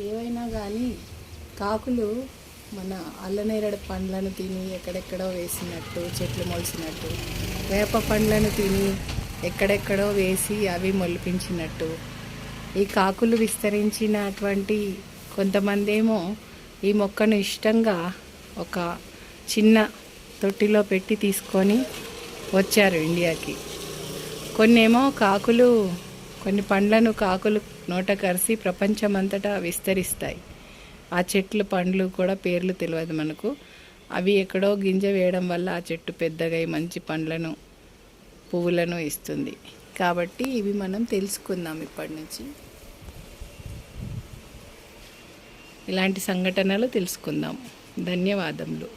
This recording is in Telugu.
ఏవైనా కానీ కాకులు మన అల్లనేరడు పండ్లను తిని ఎక్కడెక్కడో వేసినట్టు చెట్లు మొలిచినట్టు వేప పండ్లను తిని ఎక్కడెక్కడో వేసి అవి మొలిపించినట్టు. ఈ కాకులు విస్తరించినటువంటి కొంతమంది ఏమో ఈ మొక్కను ఇష్టంగా ఒక చిన్న తొట్టిలో పెట్టి తీసుకొని వచ్చారు ఇండియాకి. కొన్నేమో కాకులు కొన్ని పండ్లను కాకులు నోట కరిసి ప్రపంచమంతటా విస్తరిస్తాయి. ఆ చెట్లు పండ్లు కూడా పేర్లు తెలియదు మనకు. అవి ఎక్కడో గింజ వేయడం వల్ల ఆ చెట్టు పెద్దగా మంచి పండ్లను పువ్వులను ఇస్తుంది. కాబట్టి ఇవి మనం తెలుసుకుందాం ఇప్పటి నుంచి. ఇలాంటి సంఘటనలు తెలుసుకుందాం. ధన్యవాదములు.